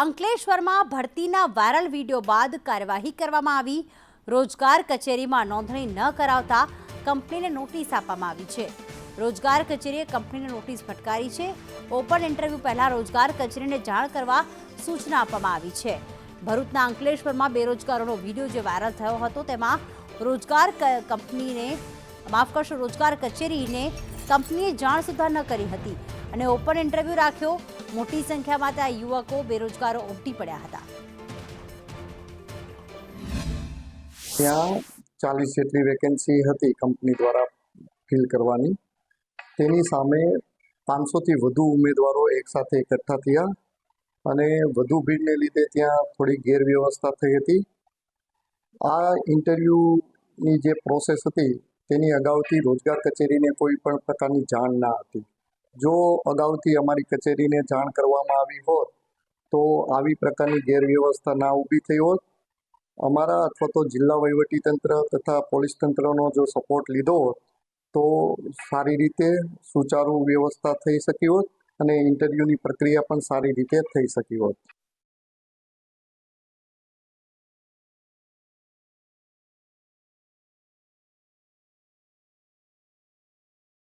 અંકલેશ્વરમાં ભરતીના viral video બાદ કાર્યવાહી કરવામાં આવી. રોજગાર કચેરીમાં નોંધણી ન કરાવતા કંપનીને નોટિસ આપવામાં આવી છે. રોજગાર કચેરીએ કંપનીને નોટિસ ફટકારી છે. ઓપન ઇન્ટરવ્યૂ પહેલા રોજગાર કચેરીને જાણ કરવા સૂચના આપવામાં આવી છે. ભરૂચના અંકલેશ્વરમાં બેરોજગારોનો વીડિયો જે વાયરલ થયો હતો, તેમાં રોજગાર કંપનીને, માફ કરશો, રોજગાર કચેરીને કંપનીએ જાણ સુધા ન કરી હતી અને ઓપન ઇન્ટરવ્યૂ રાખ્યો. મોટી સંખ્યામાં ત્યાં યુવકો બેરોજગારો ઉમટી પડ્યા હતા. ત્યાં ચાલીસ જેટલી વેકેન્સી હતી કંપની દ્વારા ફિલ કરવાની. તેની સામે પાંચસોથી વધુ ઉમેદવારો એકસાથે એકઠા થયા અને વધુ ભીડને લીધે ત્યાં થોડી ગેરવ્યવસ્થા થઈ હતી. આ ઇન્ટરવ્યૂની જે પ્રોસેસ હતી તેની અગાઉથી રોજગાર કચેરીને કોઈ પણ પ્રકારની જાણ ના હતી. જો અગાઉથી અમારી કચેરીને જાણ કરવામાં આવી હોત, તો આવી પ્રકારની ગેરવ્યવસ્થા ના ઊભી થઈ હોત. અમારા અથવા તો જિલ્લા વહીવટીતંત્ર તથા પોલીસ તંત્રનો જો સપોર્ટ લીધો હોત, તો સારી રીતે સુચારુ વ્યવસ્થા થઈ શકી હોત અને ઇન્ટરવ્યૂની પ્રક્રિયા પણ સારી રીતે થઈ શકી હોત.